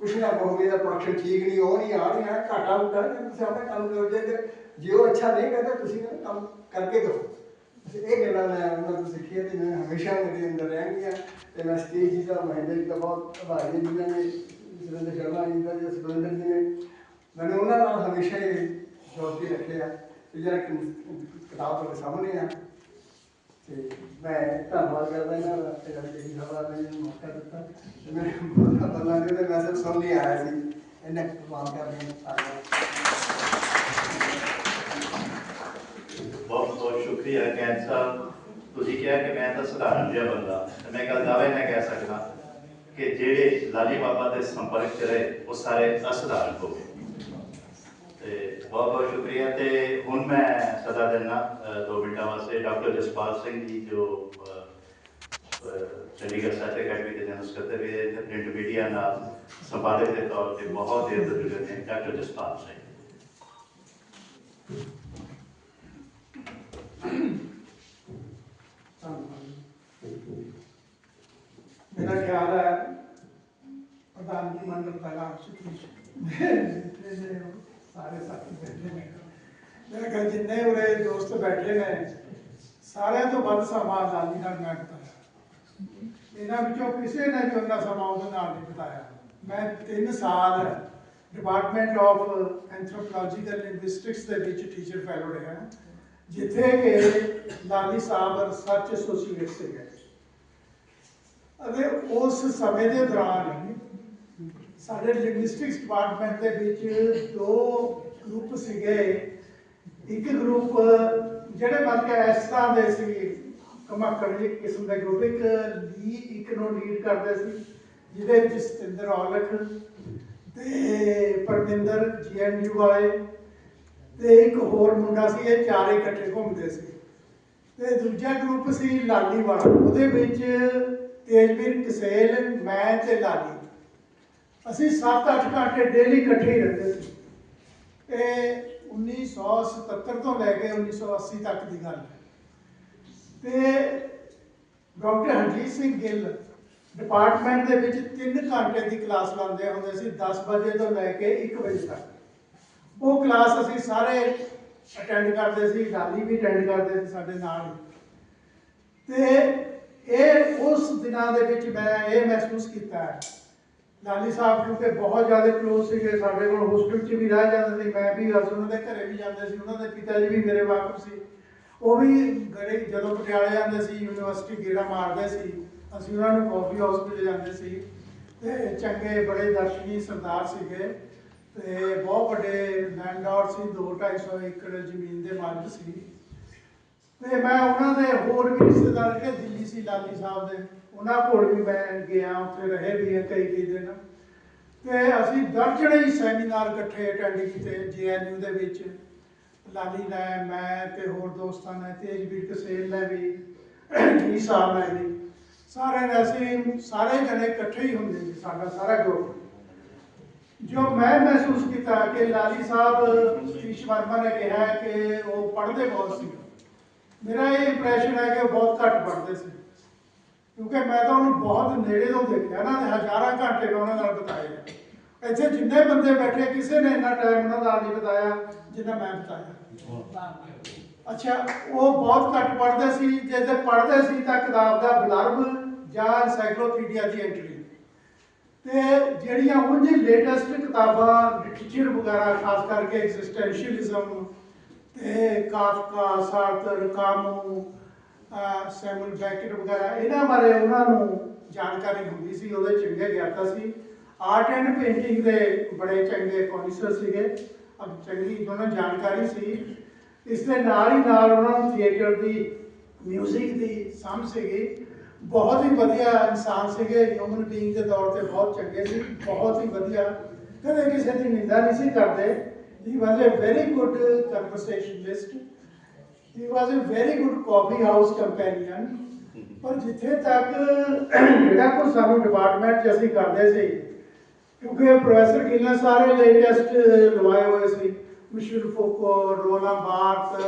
ਕੁਛ ਨਾ ਕਹੋਗੇ ਦਾ ਪ੍ਰੋਡਕਸ਼ਨ ਠੀਕ ਨਹੀਂ ਹੋ ਨਹੀਂ ਆ ਨਹੀਂ ਆ ਘਾਟਾ ਹੁੰਦਾ ਤੁਸੀਂ ਆਪਣਾ ਕੰਮ ਕਰੋ, ਜੇ ਜੇ ਉਹ ਅੱਛਾ ਨਹੀਂ ਕਰਦਾ, ਤੁਸੀਂ ਕੰਮ ਕਰਕੇ ਦਿਓ। ਇਹ ਗੱਲਾਂ ਮੈਂ ਉਹਨਾਂ ਤੋਂ ਸਿੱਖੀਆਂ ਤੇ ਮੈਂ ਹਮੇਸ਼ਾ ਮੇਰੇ ਅੰਦਰ ਰਹਿਣਗੀਆਂ ਤੇ ਮੈਂ ਸਟੇਜ ਜੀ ਦਾ, ਮਹਿੰਦਰ ਜੀ ਦਾ, ਬਹੁਤ ਆਭਾਰੀ ਜਿਨ੍ਹਾਂ ਨੇ ਸੁਰਿੰਦਰ ਸ਼ਰਮਾ ਜੀ ਦਾ ਜਾਂ ਸੁਰਿੰਦਰ ਜੀ ਨੇ। ਮੈਨੂੰ ਉਹਨਾਂ ਨਾਲ ਹਮੇਸ਼ਾ ਹੀ ਦੋਸਤੀ ਰੱਖਿਆ। ਤੇ ਜਿਹੜਾ ਕਿ ਕਿਤਾਬ ਤੁਹਾਡੇ ਸਾਹਮਣੇ ਆ ਤੇ ਮੈਂ ਧੰਨਵਾਦ ਕਰਦਾ ਇਹਨਾਂ ਦਾ ਤੇ ਜਿਹੜੀ ਹਵਾ ਨੇ ਮੈਨੂੰ ਮੌਕਾ ਦਿੱਤਾ ਤੇ ਮੈਂ ਬੋਲਣਾ ਬੱਲਾਂ ਦੇ ਉਹਦੇ ਮੈਸੇਜ ਸੁਣ ਨਹੀਂ ਆਇਆ ਸੀ ਇਹਨਾਂ ਕਮਾਲ ਕਰਦੇ ਸਾਰਿਆਂ
ਬਹੁਤ ਬਹੁਤ ਸ਼ੁਕਰੀਆ ਕੈਂਟ ਸਾਹਿਬ ਤੁਸੀਂ ਕਿਹਾ ਕਿ ਮੈਂ ਤਾਂ ਸਧਾਰਨ ਜਿਹਾ ਬੰਦਾ ਤੇ ਮੈਂ ਗੱਲ ਦਾਅਵੇ ਨਾਲ ਕਹਿ ਸਕਦਾ ਕਿ ਜਿਹੜੇ ਲਾਲੀ ਬਾਬਾ ਦੇ ਸੰਪਰਕ ਚ ਰਹੇ ਉਹ ਸਾਰੇ ਅਸਧਾਰਨ ਹੋ ਗਏ ਤੇ ਬਹੁਤ ਬਹੁਤ ਸ਼ੁਕਰੀਆ ਤੇ ਹੁਣ ਮੈਂ ਸਦਾ ਦੇਣਾ ਦੋ ਮਿੰਟਾਂ ਵਾਸਤੇ ਡਾਕਟਰ ਜਸਪਾਲ ਸਿੰਘ ਜੀ ਜੋ ਅਹ, ਅਹ, ਚੰਡੀਗੜ੍ਹ ਸਾਹਿਤ ਅਕੈਡਮੀ ਦੇ ਜਨਰਲ ਸਕੱਤਰ ਵੀ ਹੈ ਤੇ ਪ੍ਰਿੰਟ ਮੀਡੀਆ ਨਾਲ ਸੰਪਾਦਕ ਦੇ ਤੌਰ ਤੇ ਬਹੁਤ ਦੇਰ ਤੋਂ ਜੁੜੇ ਨੇ ਡਾਕਟਰ ਜਸਪਾਲ ਸਿੰਘ
ਮੇਰਾ ਖਿਆਲ ਹੈ ਪ੍ਰਧਾਨ ਮੰਡਲ ਪਹਿਲਾਂ ਸੁਖੀ ਜਿੱਥੇ ਨੇ ਉਹ ਸਾਰੇ ਸਾਥੀ ਬੈਠੇ ਨੇ। ਮੇਰੇ ਖਿਆਲ ਜਿੰਨੇ ਉਰੇ ਦੋਸਤ ਬੈਠੇ ਨੇ, ਸਾਰਿਆਂ ਤੋਂ ਵੱਧ ਸਮਾਂ ਆਜ਼ਾਦੀ ਨਾਲ ਮੈਂ ਬਿਤਾਇਆ। ਇਹਨਾਂ ਵਿੱਚੋਂ ਕਿਸੇ ਨੇ ਵੀ ਉਹਨਾਂ ਸਮਾਂ ਉਹਦੇ ਨਾਲ ਨਹੀਂ ਬਿਤਾਇਆ। ਮੈਂ 3 ਸਾਲ ਡਿਪਾਰਟਮੈਂਟ ਆਫ ਐਂਥਰੋਪੋਲੋਜੀਕਲ ਲਿੰਗੁਇਸਟਿਕਸ ਦੇ ਵਿੱਚ ਟੀਚਰ ਫੈਲੋ ਰਿਹਾ ਜਿੱਥੇ ਕਿ ਲਾਲੀ ਸਾਹਿਬ ਰਿਸਰਚ ਐਸੋਸੀਏਟ ਸੀਗੇ। ਅਤੇ ਉਸ ਸਮੇਂ ਦੇ ਦੌਰਾਨ ਸਾਡੇ ਲਿੰਗੁਇਸਟਿਕਸ ਡਿਪਾਰਟਮੈਂਟ ਦੇ ਵਿੱਚ ਦੋ ਗਰੁੱਪ ਸੀਗੇ। ਇੱਕ ਗਰੁੱਪ ਜਿਹੜੇ ਮਤਲਬ ਕਿ ਇਸ ਤਰ੍ਹਾਂ ਦੇ ਸੀ ਕਮਾਕੜ ਜਿਹੇ ਕਿਸਮ ਦੇ ਗਰੁੱਪ ਇੱਕ ਲੀ, ਇੱਕ ਨੂੰ ਲੀਡ ਕਰਦੇ ਸੀ, ਜਿਹਦੇ ਵਿੱਚ ਸਤਿੰਦਰ ਔਲਖ ਤੇ ਪਰਮਿੰਦਰ ਜੀਐਨਯੂ ਵਾਲੇ ਤੇ ਇੱਕ ਹੋਰ ਮੁੰਡਾ ਸੀ, ਇਹ ਚਾਰੇ ਇਕੱਠੇ ਘੁੰਮਦੇ ਸੀ। ਤੇ ਦੂਜਾ ਗਰੁੱਪ ਸੀ ਲਾਲੀ ਵਾਲਾ ਉਹਦੇ ਵਿੱਚ ਤੇਜਵੀਰ, ਕਸੇਲ, ਮੈਂ ਤੇ ਲਾਲੀ। ਅਸੀਂ 7-8 ਘੰਟੇ ਡੇਲੀ ਇਕੱਠੇ ਹੀ ਰਹਿੰਦੇ ਸੀ। ਇਹ 1977 ਤੋਂ ਲੈ ਕੇ 1980 ਤੱਕ ਦੀ ਗੱਲ ਹੈ। ਤੇ ਡਾਕਟਰ ਹਰਜੀਤ ਸਿੰਘ ਗਿੱਲ ਡਿਪਾਰਟਮੈਂਟ ਦੇ ਵਿੱਚ 3 ਘੰਟੇ ਦੀ ਕਲਾਸ ਲਾਉਂਦੇ ਹੁੰਦੇ ਸੀ 10 ਵਜੇ ਤੋਂ ਲੈ ਕੇ 1 ਵਜੇ ਤੱਕ। ਉਹ ਕਲਾਸ ਅਸੀਂ ਸਾਰੇ ਅਟੈਂਡ ਕਰਦੇ ਸੀ, ਡਾਲੀ ਵੀ ਅਟੈਂਡ ਕਰਦੇ ਸੀ ਸਾਡੇ ਨਾਲ। ਹੀ। ਤੇ ਇਹ ਉਸ ਦਿਨਾਂ ਦੇ ਵਿੱਚ ਮੈਂ ਇਹ ਮਹਿਸੂਸ ਕੀਤਾ ਹੈ ਲਾਲੀ ਸਾਹਿਬ ਕਿਉਂਕਿ ਬਹੁਤ ਜ਼ਿਆਦਾ ਕਲੋਜ਼ ਸੀਗੇ, ਸਾਡੇ ਕੋਲ ਹੋਸਟਲ 'ਚ ਵੀ ਰਹਿ ਜਾਂਦੇ ਸੀ, ਮੈਂ ਵੀ ਅਸੀਂ, ਉਹਨਾਂ ਦੇ ਘਰੇ ਵੀ ਜਾਂਦੇ ਸੀ, ਉਹਨਾਂ ਦੇ ਪਿਤਾ ਜੀ ਵੀ ਮੇਰੇ ਵਾਕਫ ਸੀ। ਉਹ ਵੀ ਗੜੇ ਜਦੋਂ ਪਟਿਆਲੇ ਜਾਂਦੇ ਸੀ ਯੂਨੀਵਰਸਿਟੀ ਗੇੜਾ ਮਾਰਦੇ ਸੀ, ਅਸੀਂ ਉਹਨਾਂ ਨੂੰ ਕਾਫੀ ਹਾਊਸ ਵਿੱਚ ਜਾਂਦੇ ਸੀ। ਤੇ ਚੰਗੇ ਬੜੇ ਦਰਸ਼ਨੀ ਸਰਦਾਰ ਸੀਗੇ ਤੇ ਬਹੁਤ ਵੱਡੇ ਲੈਂਡਲੌਰਡ ਸੀ 2-250 ਏਕੜ ਜ਼ਮੀਨ ਦੇ ਮਾਲਕ ਸੀ। ਤੇ ਮੈਂ ਉਹਨਾਂ ਦੇ ਹੋਰ ਵੀ ਰਿਸ਼ਤੇਦਾਰ ਜਿਹੜੇ ਦਿੱਲੀ ਸੀ, ਲਾਲੀ ਸਾਹਿਬ ਦੇ ਉਹਨਾਂ ਕੋਲ ਵੀ ਮੈਂ ਗਿਆ, ਉੱਥੇ ਰਹੇ ਵੀ ਹਾਂ ਕਈ ਕਈ ਦਿਨ। ਤੇ ਅਸੀਂ ਦਰਜਣੇ ਹੀ ਸੈਮੀਨਾਰ ਇਕੱਠੇ ਅਟੈਂਡ ਕੀਤੇ ਜੇਐਨਯੂ ਦੇ ਵਿੱਚ। ਲਾਲੀ ਨੇ, ਮੈਂ ਤੇ ਹੋਰ ਦੋਸਤਾਂ ਨੇ, ਤੇਜਵੀਰ ਕਸੇਲ ਨੇ ਵੀ ਜੀ ਸਾਹਿਬ ਨੇ ਵੀ। ਸਾਰੇ ਅਸੀਂ ਸਾਰੇ ਜਣੇ ਇਕੱਠੇ ਹੀ ਹੁੰਦੇ ਸੀ, ਸਾਡਾ ਸਾਰਾ ਗਰੁੱਪ ਜੋ ਮੈਂ ਮਹਿਸੂਸ ਕੀਤਾ ਕਿ ਲਾਲੀ ਸਾਹਿਬ ਸਤੀਸ਼ ਵਰਮਾ ਨੇ ਕਿਹਾ ਕਿ ਉਹ ਪੜ੍ਹਦੇ ਬਹੁਤ ਸੀ। ਮੇਰਾ ਇਹ ਇੰਪ੍ਰੈਸ਼ਨ ਹੈ ਕਿ ਉਹ ਬਹੁਤ ਘੱਟ ਪੜ੍ਹਦੇ ਸੀ। ਕਿਉਂਕਿ ਮੈਂ ਤਾਂ ਉਹਨੂੰ ਬਹੁਤ ਨੇੜੇ ਤੋਂ ਦੇਖਿਆ ਨਾ ਤੇ ਹਜ਼ਾਰਾਂ ਘੰਟੇ ਮੈਂ ਉਹਨਾਂ ਨਾਲ ਬਿਤਾਏ ਆ। ਇੱਥੇ ਜਿੰਨੇ ਬੰਦੇ ਬੈਠੇ, ਕਿਸੇ ਨੇ ਇੰਨਾ ਟਾਈਮ ਉਹਨਾਂ ਨਾਲ ਨਹੀਂ ਬਿਤਾਇਆ ਜਿੰਨਾ ਮੈਂ ਬਿਤਾਇਆ ਅੱਛਾ, ਉਹ ਬਹੁਤ ਘੱਟ ਪੜ੍ਹਦੇ ਸੀ, ਜੇ ਤੇ ਪੜ੍ਹਦੇ ਸੀ ਤਾਂ ਕਿਤਾਬ ਦਾ ਬਲਰਬ ਜਾਂ ਐਨਸਾਈਕਲੋਪੀਡੀਆ ਦੀ ਐਂਟਰੀ ਤੇ ਜਿਹੜੀਆਂ ਉਂਝ ਲੇਟੈਸਟ ਕਿਤਾਬਾਂ ਲਿਟਰੇਚਰ ਵਗੈਰਾ, ਖਾਸ ਕਰਕੇ ਐਗਜ਼ਿਸਟੈਂਸ਼ੀਅਲਿਜ਼ਮ ਤੇ ਕਾਫਕਾ ਸਾਰਤਰ ਕਾਮੂ ਸੈਮੂਅਲ ਬੈਕਟ ਵਗੈਰਾ ਇਹਨਾਂ ਬਾਰੇ ਉਹਨਾਂ ਨੂੰ ਜਾਣਕਾਰੀ ਹੁੰਦੀ ਸੀ ਉਹਦੇ ਚੰਗੇ ਗਿਆਤਾ ਸੀ। ਆਰਟ ਐਂਡ ਪੇਂਟਿੰਗ ਦੇ ਬੜੇ ਚੰਗੇ ਕੌਨਿਸਰ ਸੀਗੇ ਅਬ ਚੰਗੀ ਉਹਨਾਂ ਨੂੰ ਜਾਣਕਾਰੀ ਸੀ। ਇਸ ਦੇ ਨਾਲ ਹੀ ਨਾਲ ਉਹਨਾਂ ਨੂੰ ਥੀਏਟਰ ਦੀ ਮਿਊਜ਼ਿਕ ਦੀ ਸਮਝ ਸੀਗੀ। ਬਹੁਤ ਹੀ ਵਧੀਆ ਇਨਸਾਨ ਸੀਗੇ ਹਿਊਮਨ ਬੀਇੰਗ ਦੇ ਤੌਰ ਤੇ ਬਹੁਤ ਚੰਗੇ ਸੀ ਬਹੁਤ ਹੀ ਵਧੀਆ। ਕਦੇ ਕਿਸੇ ਦੀ ਨਿੰਦਾ ਨਹੀਂ ਸੀ ਕਰਦੇ। He was a very good uh, conversationalist. He was a very good coffee house ਪਰ ਜਿੱਥੇ ਤੱਕ ਜਿਹੜਾ ਕੋ ਸਾਨੂੰ ਡਿਪਾਰਟਮੈਂਟ 'ਚ ਅਸੀਂ ਕਰਦੇ ਸੀ, ਕਿਉਂਕਿ ਪ੍ਰੋਫੈਸਰ ਗਿੱਲ ਸਾਰੇ ਲੇਟੈਸਟ ਲਵਾਏ ਹੋਏ ਸੀ ਮਿਸ਼ਲ ਫੋਕੋ ਰੋਲਾ ਬਾਰਟ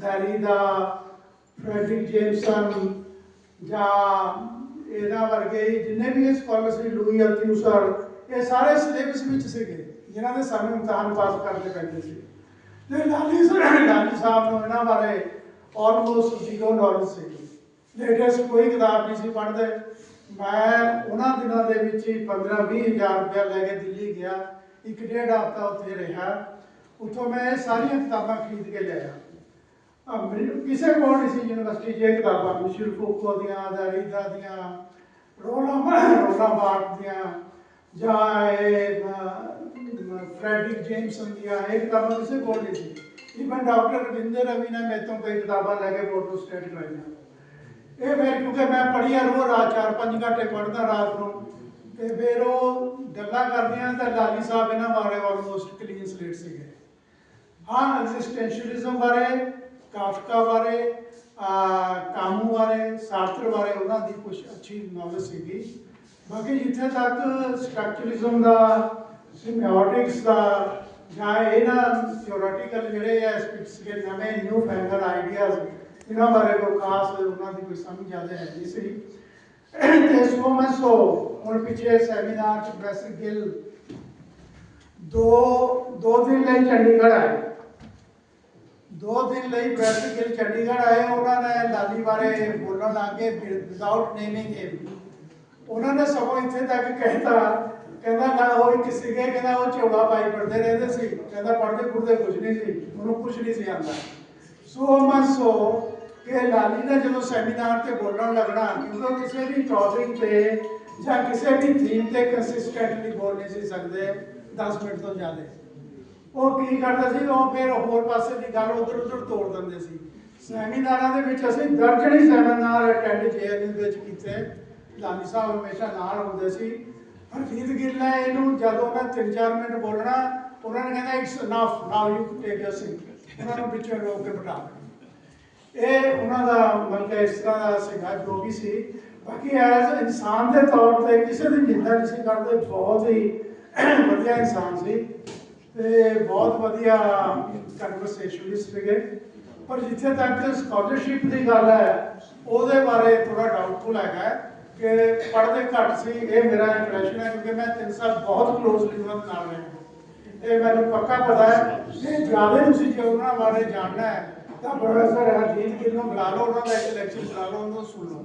ਦੈਰੀਦਾ ਫ੍ਰੈਡਰਿਕ ਜੇਮਸਨ ਜਾਂ ਇਹਨਾਂ ਵਰਗੇ ਜਿੰਨੇ ਵੀ ਇਹ ਸਕਾਲਰ ਸੀ ਲੂਈ ਅਲਥਿਊਸਰ ਇਹ ਸਾਰੇ ਸਿਲੇਬਸ ਵਿੱਚ ਸੀਗੇ, ਜਿਨ੍ਹਾਂ ਦੇ ਸਾਨੂੰ ਇਮਤਿਹਾਨ ਪਾਸ ਕਰਨੇ ਪੈਂਦੇ ਸੀ ਤੇ ਲਾਲੀ ਸਾਹਿਬ ਸਾਹਿਬ ਨੂੰ ਇਹਨਾਂ ਬਾਰੇ ਆਲਮੋਸਟ ਜ਼ੀਰੋ ਨੌਲੇਜ ਸੀ ਲੇਟੈਸਟ ਕੋਈ ਕਿਤਾਬ ਨਹੀਂ ਸੀ ਪੜ੍ਹਦੇ। ਮੈਂ ਉਹਨਾਂ ਦਿਨਾਂ ਦੇ ਵਿੱਚ ਹੀ 15 20 ਹਜ਼ਾਰ ਰੁਪਇਆ ਲੈ ਕੇ ਦਿੱਲੀ ਗਿਆ। ਇੱਕ ਡੇਢ ਹਫ਼ਤਾ ਉੱਥੇ ਰਿਹਾ। ਉੱਥੋਂ ਮੈਂ ਇਹ ਸਾਰੀਆਂ ਕਿਤਾਬਾਂ ਖਰੀਦ ਕੇ ਲਿਆਇਆ ਕਿਸੇ ਕੋਲ ਨਹੀਂ ਸੀ ਯੂਨੀਵਰਸਿਟੀ 'ਚ ਇਹ ਕਿਤਾਬਾਂ ਮਿਸ਼ਲ ਫੂਕੋ ਦੀਆਂ ਦਰੀਦਾ ਦੀਆਂ ਰੋਲਾ ਰੋਲਾ ਬਾਰਟ ਦੀਆਂ, ਜਾਂ ਇਹ ਫ੍ਰੈਡਰਿਕ ਜੇਮਸਨ ਦੀਆਂ ਇਹ ਕਿਤਾਬਾਂ ਕਿਸੇ ਕੋਲ ਨਹੀਂ ਸੀ। ਇਵਨ ਡਾਕਟਰ ਰਵਿੰਦਰ ਰਵੀ ਨੇ ਮੇਰੇ ਤੋਂ ਕਈ ਕਿਤਾਬਾਂ ਲੈ ਕੇ ਫੋਟੋ ਸਟੇਟ ਕਰਾਈਆਂ। ਇਹ ਫਿਰ ਕਿਉਂਕਿ ਮੈਂ ਪੜ੍ਹਿਆ ਰੋ ਰਾਤ ਚਾਰ ਪੰਜ ਘੰਟੇ ਪੜ੍ਹਦਾ ਰਾਤ ਨੂੰ। ਤੇ ਫਿਰ ਉਹ ਗੱਲਾਂ ਕਰਦੀਆਂ ਤਾਂ ਲਾਲੀ ਸਾਹਿਬ ਇਹਨਾਂ ਬਾਰੇ ਆਲਮੋਸਟ ਕਲੀਨ ਸਲੇਟ ਸੀਗੇ। ਹਾਂ ਐਗਜ਼ਿਸਟੈਂਸ਼ੀਅਲਿਜ਼ਮ ਬਾਰੇ, ਕਾਫਕਾ ਬਾਰੇ ਕਾਮੂ ਬਾਰੇ ਸਾਰਤਰ ਬਾਰੇ ਉਹਨਾਂ ਦੀ ਕੁਝ ਅੱਛੀ ਨੌਲੇਜ ਸੀਗੀ। ਬਾਕੀ ਜਿੱਥੇ ਤੱਕ ਸਟਰਕਚਰਲਿਜ਼ਮ ਦਾ ਸਿਮਿਓਟਿਕਸ ਦਾ ਜਾਂ ਇਹਨਾਂ ਥਿਓਰੈਟੀਕਲ ਜਿਹੜੇ ਐਸਪੈਕਟਸ ਦੇ ਨਵੇਂ ਨਿਊ ਫੈਂਗਰ ਆਈਡੀਆਜ਼ ਇਹਨਾਂ ਬਾਰੇ ਕੋਈ ਖਾਸ ਉਹਨਾਂ ਦੀ ਕੋਈ ਸਮਝ ਜ਼ਿਆਦਾ ਹੈ ਨਹੀਂ ਸੀ। ਤੇ ਸੋ ਮੈਂ ਸੋ ਹੁਣ ਪਿਛਲੇ ਸੈਮੀਨਾਰ ਚ ਪ੍ਰੋਫੈਸਰ ਗਿੱਲ ਦੋ ਦੋ ਦਿਨ ਲਈ ਚੰਡੀਗੜ੍ਹ ਆਏ। ਦੋ ਦਿਨ ਲਈ ਪ੍ਰੋਫੈਸਰ ਗਿੱਲ ਚੰਡੀਗੜ੍ਹ ਆਏ, ਉਹਨਾਂ ਨੇ ਲਾਲੀ ਬਾਰੇ ਬੋਲਣ ਲੱਗੇ ਵਿਦਆਊਟ ਨੇਮਿੰਗ ਹਿਮ ਉਹਨਾਂ ਨੇ ਸਗੋਂ ਇੱਥੇ ਤੱਕ ਕਹਿਤਾ ਕਹਿੰਦਾ ਗੱਲ ਉਹ ਇੱਕ ਸੀਗੇ, ਕਹਿੰਦਾ ਉਹ ਝੋਲਾ ਪਾਈ ਪੜਦੇ ਰਹਿੰਦੇ ਸੀ। ਕਹਿੰਦਾ ਪੜਦੇ ਪੜਦੇ ਕੁਝ ਨਹੀਂ ਸੀ, ਉਹਨੂੰ ਕੁਝ ਨਹੀਂ ਸੀ ਆਉਂਦਾ। ਸੋ ਮੈਂ ਸੋ ਕਿ ਲਾਲੀ ਨੇ ਜਦੋਂ ਸੈਮੀਨਾਰ ਤੇ ਬੋਲਣ ਲੱਗਣਾ, ਕਿਉਂਕਿ ਕਿਸੇ ਵੀ ਟੌਪਿਕ ਤੇ ਜਾਂ ਕਿਸੇ ਵੀ ਥੀਮ ਤੇ ਕੰਸਿਸਟੈਂਟਲੀ ਬੋਲ ਨਹੀਂ ਸੀ ਸਕਦੇ 10 ਮਿੰਟ ਤੋਂ ਜ਼ਿਆਦਾ। ਉਹ ਕੀ ਕਰਦਾ ਸੀ, ਉਹ ਫਿਰ ਹੋਰ ਪਾਸੇ ਦੀ ਗੱਲ ਉਧਰ ਉਧਰ ਤੋੜ ਦਿੰਦੇ ਸੀ। ਸੈਮੀਨਾਰਾਂ ਦੇ ਵਿੱਚ ਅਸੀਂ ਦਰਜਣੀ ਸੈਮੀਨਾਰ ਅਟੈਂਡ ਜੇਐਨਯੂ ਵਿੱਚ ਕੀਤੇ। ਲਾਲੀ ਸਾਹਿਬ ਹਮੇਸ਼ਾ ਨਾਲ ਹੁੰਦੇ ਸੀ। ਹਰਜੀਤ ਗਿੱਲ ਨੇ ਇਹਨੂੰ ਜਦੋਂ ਮੈਂ 3-4 ਮਿੰਟ ਬੋਲਣਾ, ਉਹਨਾਂ ਨੇ ਕਹਿੰਦਾ it's enough now you take your seat ਉਹਨਾਂ ਨੂੰ ਪਿੱਛੇ ਰੋਕ ਕੇ ਬਿਠਾ ਇਹ ਉਹਨਾਂ ਦਾ ਮਤਲਬ ਇਸ ਤਰ੍ਹਾਂ ਦਾ ਸੀਗਾ ਜੋ ਵੀ ਸੀ। ਬਾਕੀ ਐਜ਼ ਇਨਸਾਨ ਦੇ ਤੌਰ ਤੇ ਕਿਸੇ ਦੀ ਨਿੰਦਾ ਨਹੀਂ ਸੀ ਕਰਦੇ, ਬਹੁਤ ਹੀ ਵਧੀਆ ਇਨਸਾਨ ਸੀ ਤੇ ਬਹੁਤ ਵਧੀਆ ਕਨਵਰਸੇਸ਼ਨਲਿਸਟ ਸੀਗੇ। ਪਰ ਜਿੱਥੇ ਤੱਕ ਸਕਾਲਰਸ਼ਿਪ ਦੀ ਗੱਲ ਹੈ, ਉਹਦੇ ਬਾਰੇ ਥੋੜਾ ਡਾਊਟਫੁਲ ਹੈਗਾ ਕਿ ਪੜ੍ਹਦੇ ਘੱਟ ਸੀ, ਇਹ ਮੇਰਾ ਇੰਪ੍ਰੈਸ਼ਨ ਹੈ ਕਿਉਂਕਿ ਮੈਂ 3 ਸਾਲ ਬਹੁਤ ਕਲੋਜ਼ਲੀ ਉਹਨਾਂ ਨਾਲ ਰਿਹਾ ਇਹ ਮੈਨੂੰ ਪੱਕਾ ਪਤਾ ਹੈ ਕਿ ਜ਼ਿਆਦਾ ਤੁਸੀਂ ਜੇ ਉਹਨਾਂ ਬਾਰੇ ਜਾਣਨਾ ਹੈ, ਤਾਂ ਪ੍ਰੋਫੈਸਰ ਹਰਜੀਤ ਗਿੱਲ ਨੂੰ ਬੁਲਾ ਲਓ, ਉਹਨਾਂ ਦਾ ਇੱਕ ਲੈਕਚਰ ਬੁਲਾ ਲਓ, ਉਹਨੂੰ ਸੁਣ ਲਓ।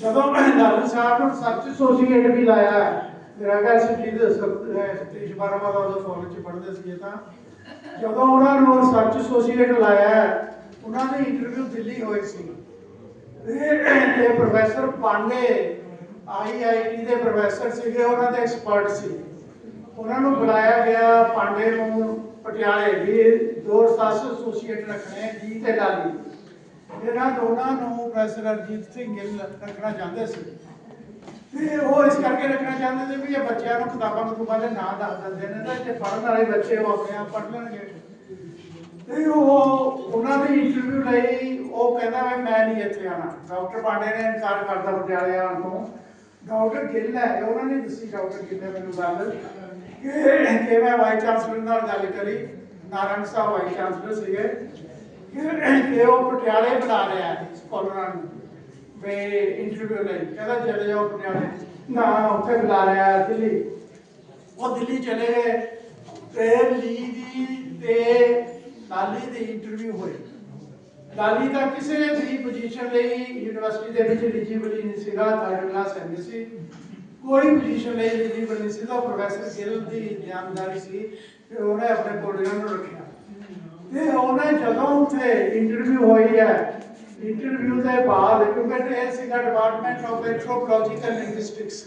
ਜਦੋਂ ਮੈਂ ਲਾਲੂ ਸਾਹਿਬ ਨੂੰ ਸਰਚ ਐਸੋਸੀਏਟ ਵੀ ਲਾਇਆ ਮੇਰਾ ਘਰ ਸਿੱਧੀ ਦੇ ਸਤੀਸ਼ ਵਰਮਾ ਦਾ ਉਹ ਕਾਲਜ ਚ ਪੜ੍ਹਦੇ ਸੀ ਤਾਂ, ਜਦੋਂ ਉਹਨਾਂ ਨੂੰ ਸਰਚ ਐਸੋਸੀਏਟ ਲਾਇਆ ਉਹਨਾਂ ਦੀ ਇੰਟਰਵਿਊ ਦਿੱਲੀ ਹੋਈ ਸੀ। ਤੇ ਤੇ ਪ੍ਰੋਫੈਸਰ ਪਾਂਡੇ ਆਈਆਈਟੀ ਦੇ ਪ੍ਰੋਫੈਸਰ ਸੀਗੇ, ਉਹਨਾਂ ਦੇ ਐਕਸਪਰਟ ਸੀ। ਉਹਨਾਂ ਨੂੰ ਬੁਲਾਇਆ ਗਿਆ ਪਾਂਡੇ ਨੂੰ ਪਟਿਆਲੇ ਵੀ ਦੋ ਸਾਸ ਐਸੋਸੀਏਟ ਰੱਖਣੇ ਜੀ ਤੇ ਲਾਲੀ। ਇਹਨਾਂ ਦੋਨਾਂ ਨੂੰ ਪ੍ਰੋਫੈਸਰ ਅਰਜੀਤ ਸਿੰਘ ਗਿੱਲ ਰੱਖਣਾ ਚਾਹੁੰਦੇ ਸੀ। ਤੇ ਉਹ ਇਸ ਕਰਕੇ ਰੱਖਣਾ ਚਾਹੁੰਦੇ ਸੀ ਵੀ ਇਹ ਬੱਚਿਆਂ ਨੂੰ ਕਿਤਾਬਾਂ ਕਤੂਬਾਂ ਦੇ ਨਾਂ ਦੱਸ ਦਿੰਦੇ ਨੇ, ਤਾਂ ਜੇ ਪੜ੍ਹਨ ਵਾਲੇ ਬੱਚੇ ਉਹ ਆਪਣੇ ਆਪ ਪੜ੍ਹ ਲੈਣਗੇ। ਤੇ ਉਹ ਉਹਨਾਂ ਦੀ ਇੰਟਰਵਿਊ ਲਈ ਉਹ ਕਹਿੰਦਾ ਵੀ ਮੈਂ ਨਹੀਂ ਇੱਥੇ ਆਣਾ ਡਾਕਟਰ ਪਾਂਡੇ ਨੇ ਇਨਕਾਰ ਕਰਤਾ ਪਟਿਆਲੇ ਆਉਣ ਤੋਂ। ਡਾਕਟਰ ਗਿੱਲ ਹੈ, ਉਹਨਾਂ ਨੇ ਦੱਸੀ, ਡਾਕਟਰ ਗਿੱਲ ਨੇ ਮੈਨੂੰ ਗੱਲ ਕਿ ਕਿ ਮੈਂ ਵਾਈਸ ਚਾਂਸਲਰ ਨਾਲ ਗੱਲ ਕਰੀ, ਨਾਰਾਇਣ ਸਾਹਿਬ ਵਾਈਸ ਚਾਂਸਲਰ ਸੀਗੇ, ਕਿ ਉਹ ਪਟਿਆਲੇ ਬੁਲਾ ਰਿਹਾ ਹੈ ਸਕਾਲਰਾਂ ਨੂੰ, ਵੇ ਇੰਟਰਵਿਊ ਲਈ। ਕਹਿੰਦਾ ਚਲੇ ਜਾਓ ਪਟਿਆਲੇ ਨਾ ਉੱਥੇ ਬੁਲਾ ਰਿਹਾ ਦਿੱਲੀ। ਉਹ ਦਿੱਲੀ ਚਲੇ ਗਏ। ਤੇ ਲੀ ਦੀ ਤੇ ਲਾਲੀ ਦੀ ਇੰਟਰਵਿਊ ਹੋਈ ਲਾਲੀ ਦਾ ਕਿਸੇ ਵੀ ਪੋਜੀਸ਼ਨ ਲਈ ਯੂਨੀਵਰਸਿਟੀ ਦੇ ਵਿੱਚ ਐਲੀਜੀਬਲ ਨਹੀਂ ਸੀਗਾ ਥਰਡ ਕਲਾਸ ਐਮਏ ਸੀ। ਕੋਈ ਪੋਜੀਸ਼ਨ ਲਈ ਐਲੀਜੀਬਲ ਨਹੀਂ ਸੀ ਤਾਂ ਪ੍ਰੋਫੈਸਰ ਗਿੱਲ ਦੀ ਜਾਣਕਾਰੀ ਸੀ ਕਿ ਉਹਨੇ ਆਪਣੇ ਕੋਲ ਇਹਨਾਂ ਨੂੰ ਰੱਖਿਆ। ਤੇ ਉਹਨੇ ਜਦੋਂ ਉੱਥੇ ਇੰਟਰਵਿਊ ਹੋਈ ਹੈ ਇੰਟਰਵਿਊ ਦੇ ਬਾਅਦ, ਕਿਉਂਕਿ ਇਹ ਸੀਗਾ department of anthropological linguistics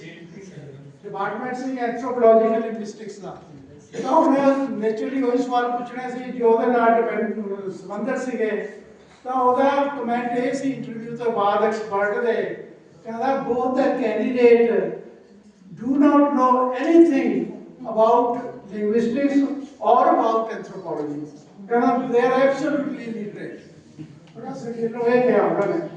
department C anthropological linguistics ਦਾ। ਤਾਂ ਉਹਨੇ ਨੇਚਰਲੀ ਉਹੀ ਸਵਾਲ ਪੁੱਛਣੇ ਸੀ ਜੋ ਉਹਦੇ ਨਾਲ ਡਿਪੈਂਡ ਸੰਬੰਧਰ ਸੀਗੇ ਤਾਂ ਉਹਦਾ ਕਮੈਂਟ ਇਹ ਸੀ ਇੰਟਰਵਿਊ ਤੋਂ ਬਾਅਦ ਐਕਸਪਰਟ ਦੇ ਕਹਿੰਦਾ both the candidate do not know anything about linguistics or about anthropology. They are absolutely literate. Professor Gilroy,